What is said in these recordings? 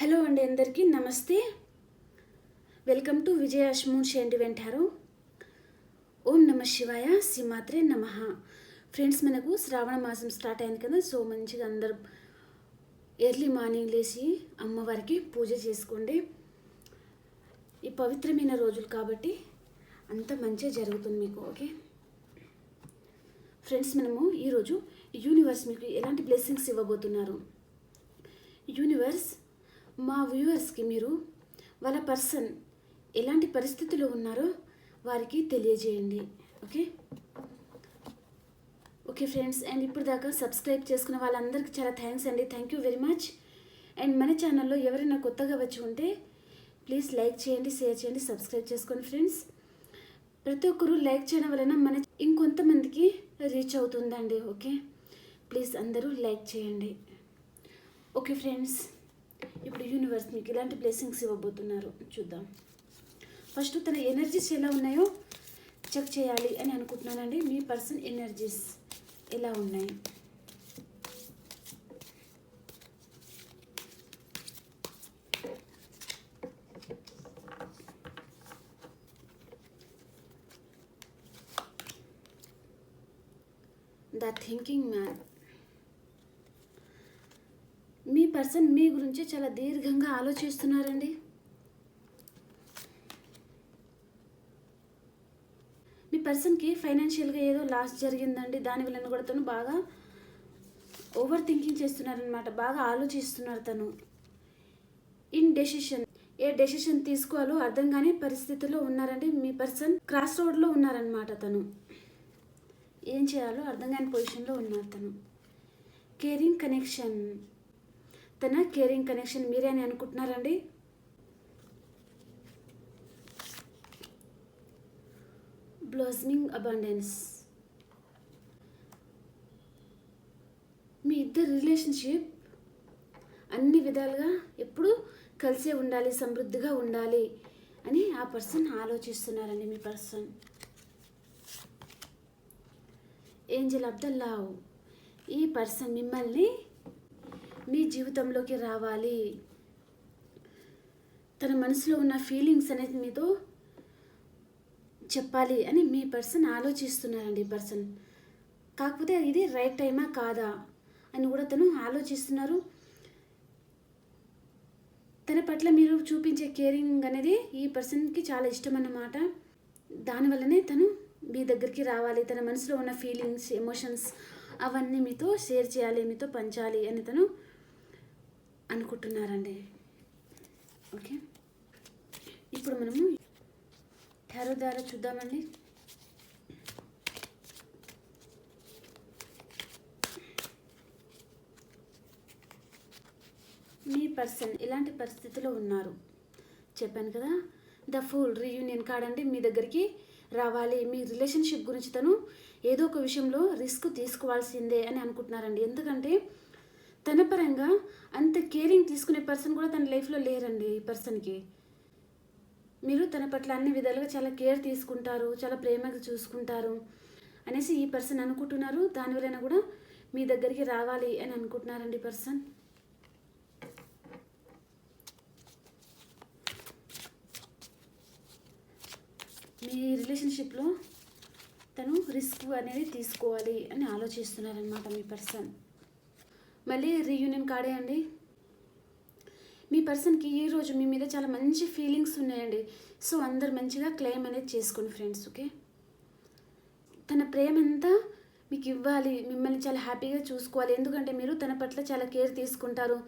Hello అండి అందరికీ నమస్తే. వెల్కమ్ టు విజయ అష్మూన్ షేండి వెంటారు. ఓం నమ శివాయ శ్రీమాత్రే నమ. ఫ్రెండ్స్ మనకు శ్రావణ మాసం స్టార్ట్ అయింది కదా సో మంచిగా అందరు ఎర్లీ మార్నింగ్ లేచి అమ్మవారికి పూజ చేసుకోండి. ఈ పవిత్రమైన రోజులు కాబట్టి అంత మంచిగా జరుగుతుంది మీకు ఓకే? ఫ్రెండ్స్ మనము ఈరోజు యూనివర్స్ మీకు ఎలాంటి బ్లెస్సింగ్స్ ఇవ్వబోతున్నారు? యూనివర్స్ మా వ్యూవర్స్కి మీరు వాళ్ళ పర్సన్ ఎలాంటి పరిస్థితిలో ఉన్నారో వారికి తెలియజేయండి. ఓకే? ఓకే ఫ్రెండ్స్ అండ్ ఇప్పుడు దాకా సబ్స్క్రైబ్ చేసుకున్న వాళ్ళందరికీ చాలా థ్యాంక్స్ అండి. Thank you very much. And మన ఛానల్లో ఎవరైనా కొత్తగా వచ్చి ఉంటే ప్లీజ్ లైక్ చేయండి షేర్ చేయండి సబ్స్క్రైబ్ చేసుకోండి ఫ్రెండ్స్. ప్రతి ఒక్కరూ లైక్ చేయడం వలన మన ఇంకొంతమందికి రీచ్ అవుతుందండి. ఓకే? ప్లీజ్ అందరూ లైక్ చేయండి. Okay friends. ఇప్పుడు యూనివర్స్ మీకు ఇలాంటి బ్లెస్సింగ్స్ ఇవ్వబోతున్నారు. చూద్దాం. ఫస్ట్ తన ఎనర్జీస్ ఎలా ఉన్నాయో చెక్ చేయాలి అని అనుకుంటున్నానండి. మీ పర్సన్ ఎనర్జీస్ ఎలా ఉన్నాయి? ద థింకింగ్ మ్యాన్ మీ పర్సన్ మీ గురించి చాలా దీర్ఘంగా ఆలోచిస్తున్నారండి. మీ పర్సన్కి ఫైనాన్షియల్గా ఏదో లాస్ జరిగిందండి దాని వలన కూడా తను బాగా ఓవర్ థింకింగ్ చేస్తున్నారనమాట బాగా ఆలోచిస్తున్నారు తను. ఇన్ డెసిషన్ ఏ డెసిషన్ తీసుకోవాలో అర్థం కాని పరిస్థితిలో ఉన్నారండి. మీ పర్సన్ క్రాస్ రోడ్లో ఉన్నారనమాట తను. ఏం చేయాలో అర్థం కాని పొజిషన్లో ఉన్నారు తను. Caring connection. తన కేరింగ్ కనెక్షన్ మీరే అని అనుకుంటున్నారండి? బ్లాస్మింగ్ అబండెన్స్ మీ ఇద్దరు రిలేషన్షిప్ అన్ని విధాలుగా ఎప్పుడు కలిసే ఉండాలి సమృద్ధిగా ఉండాలి అని ఆ పర్సన్ ఆలోచిస్తున్నారండి మీ person angel of the love ఈ పర్సన్ మిమ్మల్ని మీ జీవితంలోకి రావాలి. తన మనసులో ఉన్న ఫీలింగ్స్ అనేది మీతో చెప్పాలి అని మీ పర్సన్ ఆలోచిస్తున్నారండి పర్సన్ కాకపోతే ఇది రైట్ టైమా కాదా అని కూడా తను ఆలోచిస్తున్నారు. తన పట్ల మీరు చూపించే కేరింగ్ అనేది ఈ పర్సన్కి చాలా ఇష్టం అన్నమాట. దానివల్లనే తను మీ దగ్గరికి రావాలి. తన మనసులో ఉన్న ఫీలింగ్స్ ఎమోషన్స్ అవన్నీ మీతో షేర్ చేయాలి మీతో పంచాలి అని తను అనుకుంటున్నారండి. ఓకే. ఇప్పుడు మనము టారో ద్వారా చూద్దామండి. మీ పర్సన్ ఇలాంటి పరిస్థితిలో ఉన్నారు. చెప్పాను కదా ద ఫుల్ రీయూనియన్ కార్డ్ అంటే మీ దగ్గరికి రావాలి. మీ రిలేషన్షిప్ గురించి తను ఏదో ఒక విషయంలో రిస్క్ తీసుకోవాల్సిందే అని అనుకుంటున్నారండి. ఎందుకంటే తన పరంగా అంత కేరింగ్ తీసుకునే పర్సన్ కూడా తన లైఫ్లో లేరండి ఈ పర్సన్కి. మీరు తన పట్ల అన్ని విధాలుగా చాలా కేర్ తీసుకుంటారు చాలా ప్రేమగా చూసుకుంటారు అనేసి ఈ పర్సన్ అనుకుంటున్నారు. దానివలన కూడా మీ దగ్గరికి రావాలి అని అనుకుంటున్నారండి పర్సన్. మీ రిలేషన్షిప్లో తను రిస్క్ అనేది తీసుకోవాలి అని ఆలోచిస్తున్నారనమాట మీ పర్సన్. మళ్ళీ రీయూనియన్ కార్డే అండి. మీ పర్సన్కి ఈరోజు మీ మీద చాలా మంచి ఫీలింగ్స్ ఉన్నాయండి. సో అందరు మంచిగా క్లెయిమ్ అనేది చేసుకోండి ఫ్రెండ్స్ ఓకే తన ప్రేమ అంతా మీకు ఇవ్వాలి మిమ్మల్ని చాలా హ్యాపీగా చూసుకోవాలి. ఎందుకంటే మీరు తన పట్ల చాలా కేర్ తీసుకుంటారు.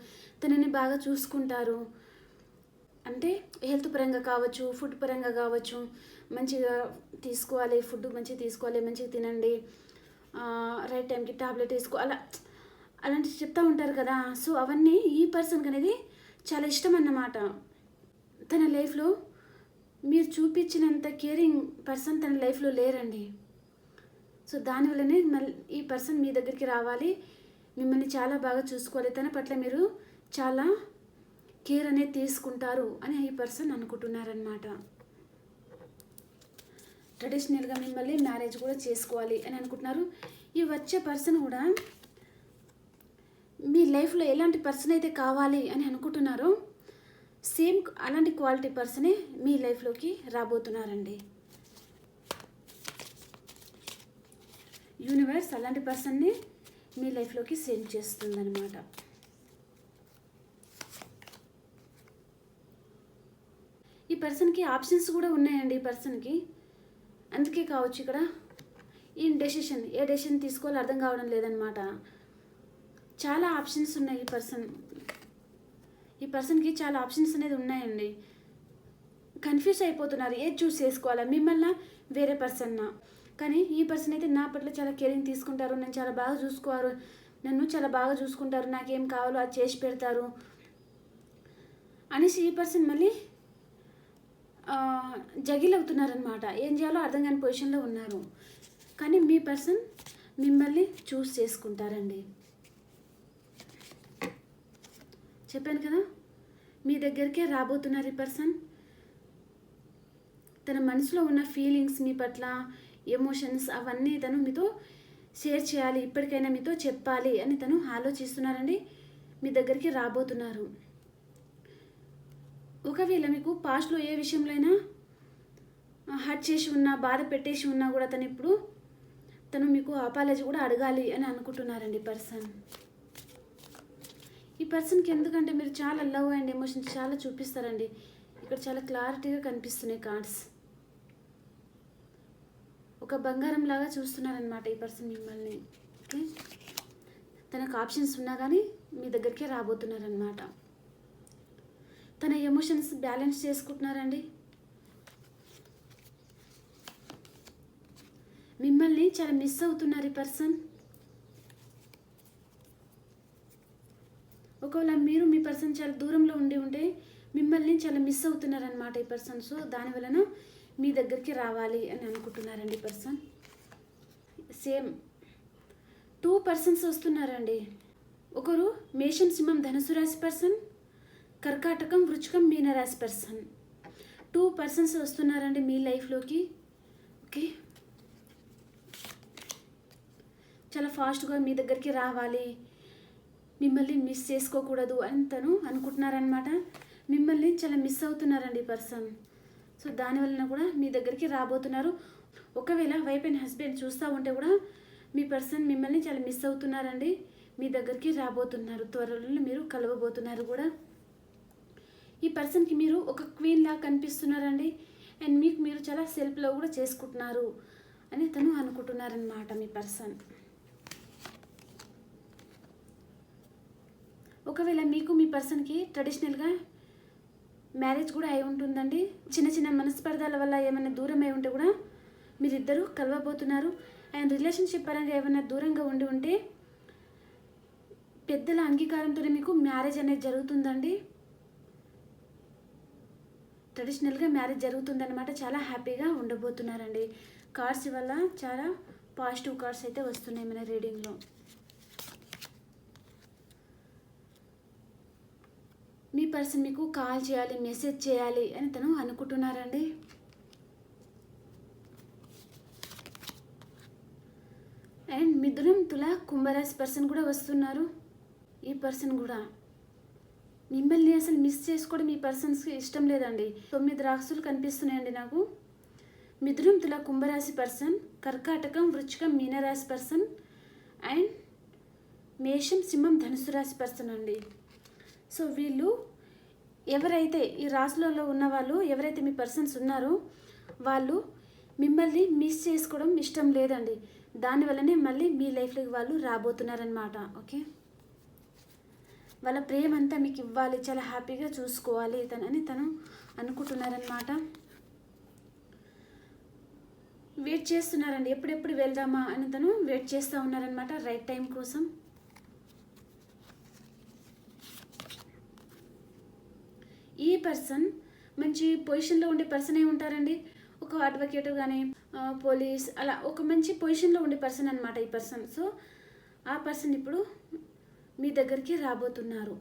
తనని బాగా చూసుకుంటారు. అంటే హెల్త్ పరంగా కావచ్చు ఫుడ్ పరంగా కావచ్చు మంచిగా తీసుకోవాలి ఫుడ్ మంచిగా తీసుకోవాలి మంచిగా తినండి. రైట్ టైంకి టాబ్లెట్ వేసుకో అలా అలాంటివి చెప్తూ ఉంటారు కదా. సో అవన్నీ ఈ పర్సన్కి అనేది చాలా ఇష్టం అన్నమాట తన లైఫ్లో మీరు చూపించినంత కేరింగ్ పర్సన్ తన లైఫ్లో లేరండి. సో దానివల్లనే మళ్ళీ ఈ పర్సన్ మీ దగ్గరికి రావాలి. మిమ్మల్ని చాలా బాగా చూసుకోవాలి. తన పట్ల మీరు చాలా కేర్ అనేది తీసుకుంటారు అని ఈ పర్సన్ అనుకుంటున్నారనమాట ట్రెడిషనల్గా మిమ్మల్ని మ్యారేజ్ కూడా చేసుకోవాలి అని అనుకుంటున్నారు. ఈ వచ్చే పర్సన్ కూడా మీ లైఫ్లో ఎలాంటి పర్సన్ అయితే కావాలి అని అనుకుంటున్నారో సేమ్ అలాంటి క్వాలిటీ పర్సనే మీ లైఫ్లోకి రాబోతున్నారండి. యూనివర్స్ అలాంటి పర్సన్ని మీ లైఫ్లోకి సెండ్ చేస్తుందన్నమాట. ఈ పర్సన్కి ఆప్షన్స్ కూడా ఉన్నాయండి ఈ పర్సన్కి. అందుకే కావచ్చు ఇక్కడ. ఈ డెసిషన్ ఏ డెసిషన్ తీసుకోవాలో అర్థం కావడం లేదనమాట చాలా ఆప్షన్స్ ఉన్నాయి ఈ పర్సన్ ఈ పర్సన్కి చాలా ఆప్షన్స్ అనేది ఉన్నాయండి. కన్ఫ్యూజ్ అయిపోతున్నారు. ఏది చూస్ చేసుకోవాలా? మిమ్మల్ని? వేరే పర్సన్నా కానీ ఈ పర్సన్ అయితే నా పట్ల చాలా కేరింగ్ తీసుకుంటారు. నన్ను చాలా బాగా చూసుకోవారు. నన్ను చాలా బాగా చూసుకుంటారు. నాకేం కావాలో అది చేసి పెడతారు. అనేసి ఈ పర్సన్ మళ్ళీ జగిల్ అవుతున్నారనమాట ఏం చేయాలో అర్థం కాని పొజిషన్లో ఉన్నారు. కానీ మీ పర్సన్ మిమ్మల్ని చూస్ చేసుకుంటారండి. చెప్పాను కదా? మీ దగ్గరికే రాబోతున్నారు ఈ పర్సన్ తన మనసులో ఉన్న ఫీలింగ్స్ మీ పట్ల ఎమోషన్స్ అవన్నీ తను మీతో షేర్ చేయాలి ఇప్పటికైనా మీతో చెప్పాలి అని తను ఆలోచిస్తున్నారండి. మీ దగ్గరికి రాబోతున్నారు. ఒకవేళ మీకు పాస్ట్లో ఏ విషయంలో అయినా హర్ట్ చేసి ఉన్నా బాధ పెట్టేసి ఉన్నా కూడా తను ఇప్పుడు తను మీకు అపాలజీ కూడా అడగాలి అని అనుకుంటున్నారండి పర్సన్. ఈ పర్సన్కి ఎందుకంటే మీరు చాలా లవ్ అండ్ ఎమోషన్స్ చాలా చూపిస్తారండి. ఇక్కడ చాలా క్లారిటీగా కనిపిస్తున్నాయి కార్డ్స్. ఒక బంగారం లాగా చూస్తున్నారనమాట ఈ పర్సన్ మిమ్మల్ని. ఓకే? తనకు ఆప్షన్స్ ఉన్నా కానీ మీ దగ్గరికే రాబోతున్నారనమాట తన ఎమోషన్స్ బ్యాలెన్స్ చేసుకుంటున్నారండి. మిమ్మల్ని చాలా మిస్ అవుతున్నారు ఈ పర్సన్. ఒకవేళ మీరు మీ పర్సన్ చాలా దూరంలో ఉండి ఉంటే మిమ్మల్ని చాలా మిస్ అవుతున్నారనమాట ఈ పర్సన్ సో దాని వలన మీ దగ్గరికి రావాలి అని అనుకుంటున్నారండి పర్సన్ సేమ్ టూ పర్సన్స్ వస్తున్నారండి. ఒకరు మేషం సింహం ధనుసు రాశి పర్సన్ కర్కాటకం వృచకం మీనరాశి పర్సన్ టూ పర్సన్స్ వస్తున్నారండి మీ లైఫ్లోకి ఓకే చాలా ఫాస్ట్గా మీ దగ్గరికి రావాలి. మిమ్మల్ని మిస్ చేసుకోకూడదు అని తను అనుకుంటున్నారనమాట మిమ్మల్ని చాలా మిస్ అవుతున్నారండి ఈ పర్సన్ సో దానివలన కూడా మీ దగ్గరికి రాబోతున్నారు. ఒకవేళ వైఫ్ అండ్ హస్బెండ్ చూస్తూ ఉంటే కూడా మీ పర్సన్ మిమ్మల్ని చాలా మిస్ అవుతున్నారండి. మీ దగ్గరికి రాబోతున్నారు. త్వరలో మీరు కలవబోతున్నారు కూడా. ఈ పర్సన్కి మీరు ఒక క్వీన్ లా కనిపిస్తున్నారండి. అండ్ మీకు మీరు చాలా సెల్ఫ్లో కూడా చేసుకుంటున్నారు అని తను అనుకుంటున్నారనమాట మీ పర్సన్ ఒకవేళ మీకు మీ పర్సన్కి ట్రెడిషనల్గా మ్యారేజ్ కూడా అయి ఉంటుందండి చిన్న చిన్న మనస్పర్ధాల వల్ల ఏమైనా దూరం అయి ఉంటే కూడా మీరిద్దరూ కలవబోతున్నారు. అండ్ రిలేషన్షిప్ పరంగా ఏమైనా దూరంగా ఉండి ఉంటే పెద్దల అంగీకారంతోనే మీకు మ్యారేజ్ అనేది జరుగుతుందండి. ట్రెడిషనల్గా మ్యారేజ్ జరుగుతుందన్నమాట చాలా హ్యాపీగా ఉండబోతున్నారండి. కార్డ్స్ వల్ల చాలా పాజిటివ్ కార్డ్స్ అయితే వస్తున్నాయి మన రీడింగ్లో. మీ పర్సన్ మీకు కాల్ చేయాలి మెసేజ్ చేయాలి అని తను అనుకుంటున్నారండి? అండ్ మిథునం తుల కుంభరాశి పర్సన్ కూడా వస్తున్నారు. ఈ పర్సన్ కూడా. మిమ్మల్ని అసలు మిస్ చేసుకోవడం ఈ పర్సన్స్కి ఇష్టం లేదండి. తొమ్మిది రాసులు కనిపిస్తున్నాయండి నాకు. మిథునం తుల కుంభరాశి పర్సన్ కర్కాటకం వృచ్చికం మీనరాశి పర్సన్ అండ్ మేషం సింహం ధనుసు రాశి పర్సన్ అండి. సో వీళ్ళు ఎవరైతే ఈ రాశులలో ఉన్న వాళ్ళు ఎవరైతే మీ పర్సన్స్ ఉన్నారో వాళ్ళు మిమ్మల్ని మిస్ చేసుకోవడం ఇష్టం లేదండి. దానివల్లనే మళ్ళీ మీ లైఫ్లోకి వాళ్ళు రాబోతున్నారనమాట ఓకే వాళ్ళ ప్రేమ అంతా మీకు ఇవ్వాలి చాలా హ్యాపీగా చూసుకోవాలి తను అని తను అనుకుంటున్నారనమాట వెయిట్ చేస్తున్నారండి. ఎప్పుడెప్పుడు వెళ్దామా అని తను వెయిట్ చేస్తూ ఉన్నారనమాట రైట్ టైం కోసం. ఈ పర్సన్ మంచి పొజిషన్లో ఉండే పర్సన్ ఏ ఉంటారండి? ఒక అడ్వకేట్ కానీ పోలీస్ అలా ఒక మంచి పొజిషన్లో ఉండే పర్సన్ అనమాట ఈ పర్సన్ సో ఆ పర్సన్ ఇప్పుడు మీ దగ్గరికి రాబోతున్నారు.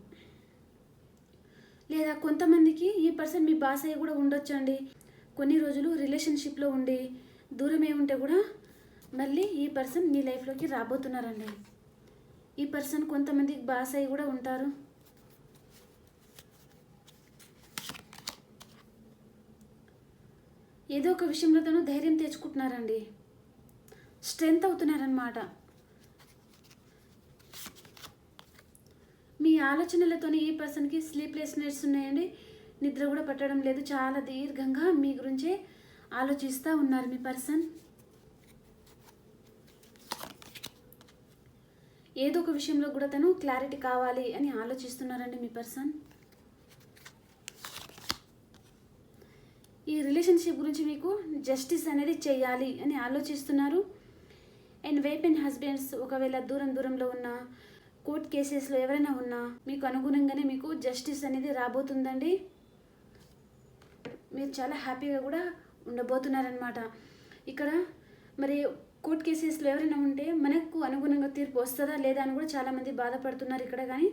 లేదా కొంతమందికి ఈ పర్సన్ మీ బాస్ అయ్యి కూడా ఉండొచ్చండి. కొన్ని రోజులు రిలేషన్షిప్లో ఉండి దూరం ఉంటే కూడా మళ్ళీ ఈ పర్సన్ మీ లైఫ్లోకి రాబోతున్నారండి. ఈ పర్సన్ కొంతమందికి బాస్ అయ్యి కూడా ఉంటారు. ఏదో ఒక విషయంలో తను ధైర్యం తెచ్చుకుంటున్నారండి. స్ట్రెంగ్త్ అవుతున్నారనమాట మీ ఆలోచనలతోనే ఈ పర్సన్కి స్లీప్లెస్నెస్ ఉన్నాయండి? నిద్ర కూడా పట్టడం లేదు. చాలా దీర్ఘంగా మీ గురించే ఆలోచిస్తూ ఉన్నారు మీ పర్సన్. ఏదో ఒక విషయంలో కూడా తను క్లారిటీ కావాలి అని ఆలోచిస్తున్నారండి మీ పర్సన్. ఈ రిలేషన్షిప్ గురించి మీకు జస్టిస్ అనేది చేయాలి అని ఆలోచిస్తున్నారు. అండ్ వైఫ్ అండ్ హస్బెండ్స్ ఒకవేళ దూరం దూరంలో ఉన్న కోర్ట్ కేసెస్లో ఎవరైనా ఉన్నా మీకు అనుగుణంగానే మీకు జస్టిస్ అనేది రాబోతుందండి. మీరు చాలా హ్యాపీగా కూడా ఉండబోతున్నారనమాట ఇక్కడ మరి కోర్ట్ కేసెస్లో ఎవరైనా ఉంటే మనకు అనుగుణంగా తీర్పు వస్తుందా లేదా అని కూడా చాలామంది బాధపడుతున్నారు ఇక్కడ కానీ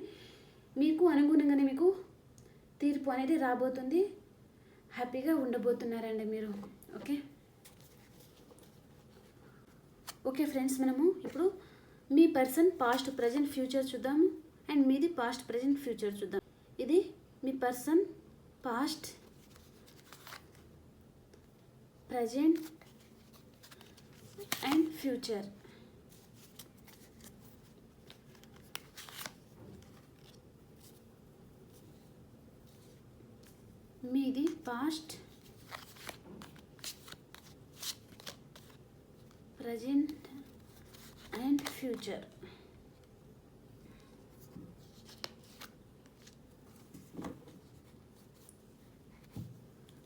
మీకు అనుగుణంగానే మీకు తీర్పు అనేది రాబోతుంది. హ్యాపీగా ఉండబోతున్నారండి మీరు. ఓకే? ఓకే ఫ్రెండ్స్ మనము ఇప్పుడు మీ పర్సన్ పాస్ట్ ప్రజెంట్ ఫ్యూచర్ చూద్దాము. అండ్ మీది పాస్ట్ ప్రజెంట్ ఫ్యూచర్ చూద్దాం. ఇది మీ person past present and future. మీది పాస్ట్ ప్రజెంట్ అండ్ ఫ్యూచర్.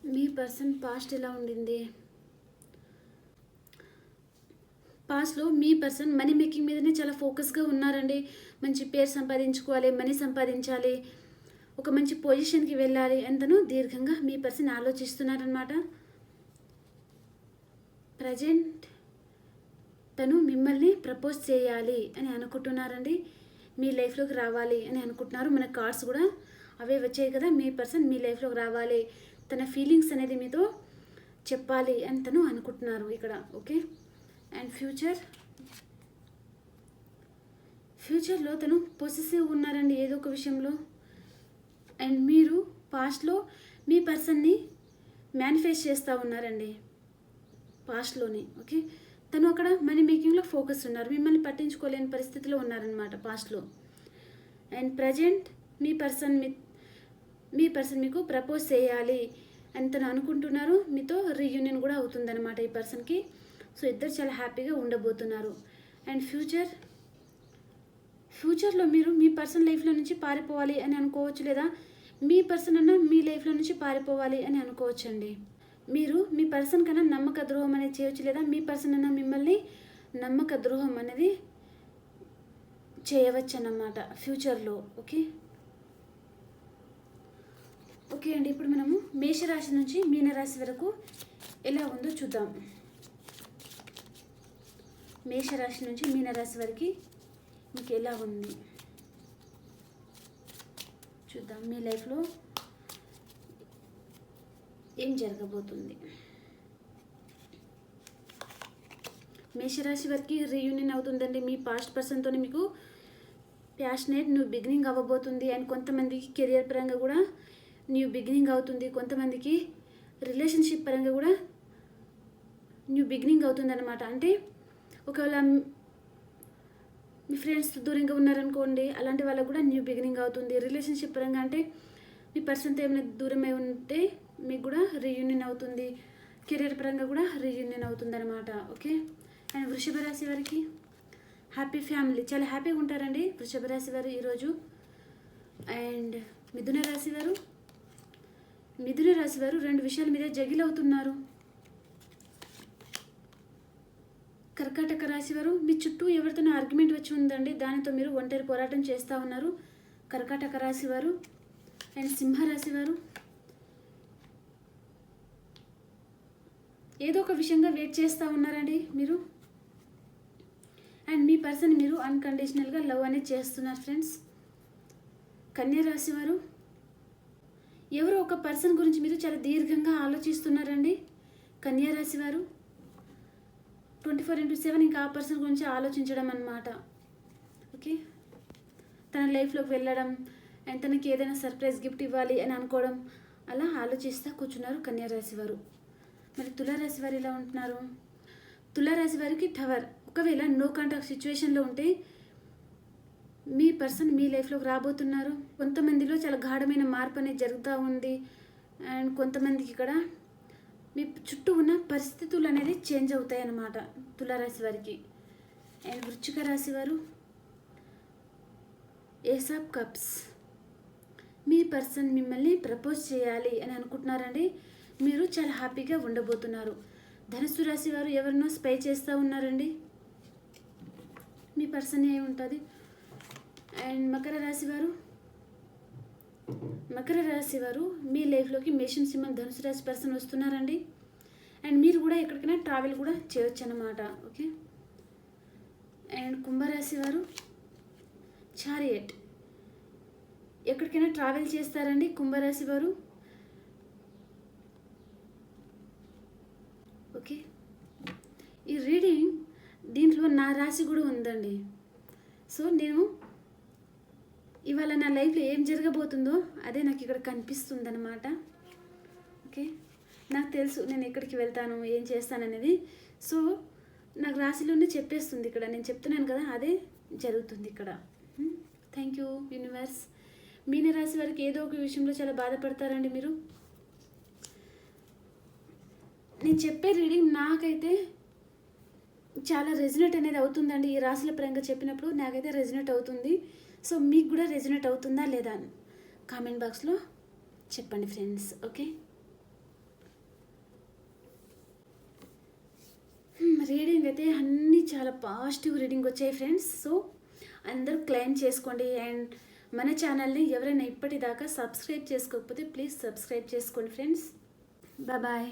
మీ పర్సన్ పాస్ట్ ఎలా ఉండింది? పాస్ట్లో మీ పర్సన్ మనీ మేకింగ్ మీదనే చాలా ఫోకస్గా ఉన్నారండి. మంచి పేరు సంపాదించుకోవాలి మనీ సంపాదించాలి. ఒక మంచి పొజిషన్కి వెళ్ళాలి ఎంతనో దీర్ఘంగా మీ పర్సన్ ఆలోచిస్తున్నారనమాట ప్రజెంట్ తను మిమ్మల్ని ప్రపోజ్ చేయాలి అని అనుకుంటున్నారండి. మీ లైఫ్లోకి రావాలి అని అనుకుంటున్నారు. మన కార్డ్స్ కూడా అవే వచ్చాయి కదా. మీ పర్సన్ మీ లైఫ్లోకి రావాలి. తన ఫీలింగ్స్ అనేది మీతో చెప్పాలి అని తను అనుకుంటున్నారు ఇక్కడ. ఓకే అండ్ ఫ్యూచర్ ఫ్యూచర్లో తను పొసెసివ్ ఉన్నారండి ఏదో ఒక విషయంలో. అండ్ మీరు పాస్ట్లో మీ పర్సన్ని మేనిఫెస్ట్ చేస్తూ ఉన్నారండి. పాస్ట్లోనే ఓకే? తను అక్కడ మనీ మేకింగ్లో ఫోకస్ ఉన్నారు. మిమ్మల్ని పట్టించుకోలేని పరిస్థితిలో ఉన్నారనమాట పాస్ట్లో. అండ్ ప్రజెంట్ మీ పర్సన్ మీ మీ పర్సన్ మీకు ప్రపోజ్ చేయాలి అని తను అనుకుంటున్నారు. మీతో రీయూనియన్ కూడా అవుతుందన్నమాట ఈ పర్సన్కి. సో ఇద్దరు చాలా హ్యాపీగా ఉండబోతున్నారు. అండ్ ఫ్యూచర్ ఫ్యూచర్లో మీరు మీ పర్సన్ లైఫ్లో నుంచి పారిపోవాలి అని అనుకోవచ్చు లేదా మీ పర్సన్ అన్న మీ లైఫ్లో నుంచి పారిపోవాలి అని అనుకోవచ్చండి. మీరు మీ పర్సన్ కన్నా నమ్మక ద్రోహం అనేది చేయొచ్చు లేదా మీ పర్సన్ అన్న మిమ్మల్ని నమ్మక ద్రోహం అనేది చేయవచ్చు అన్నమాట ఫ్యూచర్లో ఓకే? ఓకే అండి ఇప్పుడు మనము మేషరాశి నుంచి మీనరాశి వరకు ఎలా ఉందో చూద్దాం. మేషరాశి నుంచి మీనరాశి వరకు మీకు ఎలా ఉంది? చూద్దాం. మీ లైఫ్లో ఏం జరగబోతుంది? మేషరాశి వారికి రీయూనియన్ అవుతుందండి. మీ పాస్ట్ పర్సన్తో మీకు ప్యాషనేట్ న్యూ బిగినింగ్ అవ్వబోతుంది. అండ్ కొంతమందికి కెరియర్ పరంగా కూడా న్యూ బిగినింగ్ అవుతుంది. కొంతమందికి రిలేషన్షిప్ పరంగా కూడా న్యూ బిగినింగ్ అవుతుందన్నమాట. అంటే ఒకవేళ మీ ఫ్రెండ్స్ దూరంగా ఉన్నారనుకోండి అలాంటి వాళ్ళకు కూడా న్యూ బిగినింగ్ అవుతుంది. రిలేషన్షిప్ పరంగా అంటే మీ పర్సన్తో ఏమైనా దూరమై ఉంటే మీకు కూడా రీయూనియన్ అవుతుంది. కెరీర్ పరంగా కూడా రీయూనియన్ అవుతుంది అనమాట ఓకే అండ్ వృషభ రాశి వారికి హ్యాపీ ఫ్యామిలీ చాలా హ్యాపీగా ఉంటారండి వృషభ రాశి వారు ఈరోజు. అండ్ మిథున రాశి వారు మిథున రాశి వారు రెండు విషయాల మీద జగిలవుతున్నారు. కర్కాటక రాశి వారు మీ చుట్టూ ఎవరితోనో ఆర్గ్యుమెంట్ వచ్చి ఉందండి. దానితో మీరు ఒంటరి పోరాటం చేస్తూ ఉన్నారు. కర్కాటక రాశి వారు అండ్ సింహరాశి వారు ఏదో ఒక విషయంగా వెయిట్ చేస్తూ ఉన్నారండి మీరు. అండ్ మీ పర్సన్ మీరు అన్కండిషనల్గా లవ్ అనేది చేస్తున్నారు ఫ్రెండ్స్ కన్యా రాశి వారు ఎవరో ఒక పర్సన్ గురించి మీరు చాలా దీర్ఘంగా ఆలోచిస్తున్నారండి. కన్యా రాశి వారు ట్వంటీ ఫోర్ ఇంటూ సెవెన్ ఇంకా ఆ పర్సన్ గురించి ఆలోచించడం అనమాట ఓకే? తన లైఫ్లోకి వెళ్ళడం అండ్ తనకి ఏదైనా సర్ప్రైజ్ గిఫ్ట్ ఇవ్వాలి అని అనుకోవడం అలా ఆలోచిస్తూ కూర్చున్నారు కన్యారాశి వారు. మరి తులారాశి వారు ఎలా ఉంటున్నారు? తులారాశి వారికి టవర్. ఒకవేళ నో కాంటాక్ట్ సిచ్యువేషన్లో ఉంటే మీ పర్సన్ మీ లైఫ్లోకి రాబోతున్నారు. కొంతమందిలో చాలా గాఢమైన మార్పు అనేది జరుగుతూ ఉంది. అండ్ కొంతమందికి ఇక్కడ మీ చుట్టూ ఉన్న పరిస్థితులు అనేది చేంజ్ అవుతాయి అన్నమాట తులారాశి వారికి. అండ్ వృచ్చిక రాశి వారు ఏస్ ఆఫ్ కప్స్. మీ పర్సన్ మిమ్మల్ని ప్రపోజ్ చేయాలి అని అనుకుంటున్నారండి. మీరు చాలా హ్యాపీగా ఉండబోతున్నారు. ధనుసు రాశి వారు ఎవరినో స్పై చేస్తూ ఉన్నారండి. మీ పర్సన్ ఏమి ఉంటుంది? అండ్ మకర రాశి వారు మకర రాశి వారు మీ లైఫ్లోకి మేషం సింహం ధనుసు రాశి పర్సన్ వస్తున్నారండి. అండ్ మీరు కూడా ఎక్కడికైనా ట్రావెల్ కూడా చేయొచ్చు అన్నమాట ఓకే అండ్ కుంభరాశి వారు చారియట్ ఎక్కడికైనా ట్రావెల్ చేస్తారండి కుంభరాశి వారు. ఓకే ఈ రీడింగ్ దీంట్లో నా రాశి కూడా ఉందండి. సో నేను ఇవాళ నా లైఫ్లో ఏం జరగబోతుందో అదే నాకు ఇక్కడ కనిపిస్తుంది అనమాట ఓకే? నాకు తెలుసు నేను ఎక్కడికి వెళ్తాను ఏం చేస్తాననేది. సో నాకు రాశిలోనే చెప్పేస్తుంది ఇక్కడ. నేను చెప్తున్నాను కదా అదే జరుగుతుంది ఇక్కడ. థ్యాంక్ యూ యూనివర్స్ మీన రాశి వారికి ఏదో ఒక విషయంలో చాలా బాధపడతారండి మీరు. నేను చెప్పే రీడింగ్ నాకైతే చాలా రెజినేట్ అనేది అవుతుందండి. ఈ రాశుల పరంగా చెప్పినప్పుడు నాకైతే రెజినేట్ అవుతుంది. సో మీకు కూడా రెజినేట్ అవుతుందా లేదా అని కామెంట్ బాక్స్లో చెప్పండి ఫ్రెండ్స్ ఓకే రీడింగ్ అయితే అన్నీ చాలా పాజిటివ్ రీడింగ్ వచ్చాయి ఫ్రెండ్స్ సో అందరూ క్లైమ్ చేసుకోండి అండ్ మన ఛానల్ని ఎవరైనా ఇప్పటిదాకా సబ్స్క్రైబ్ చేసుకోకపోతే ప్లీజ్ సబ్స్క్రైబ్ చేసుకోండి ఫ్రెండ్స్ బాయ్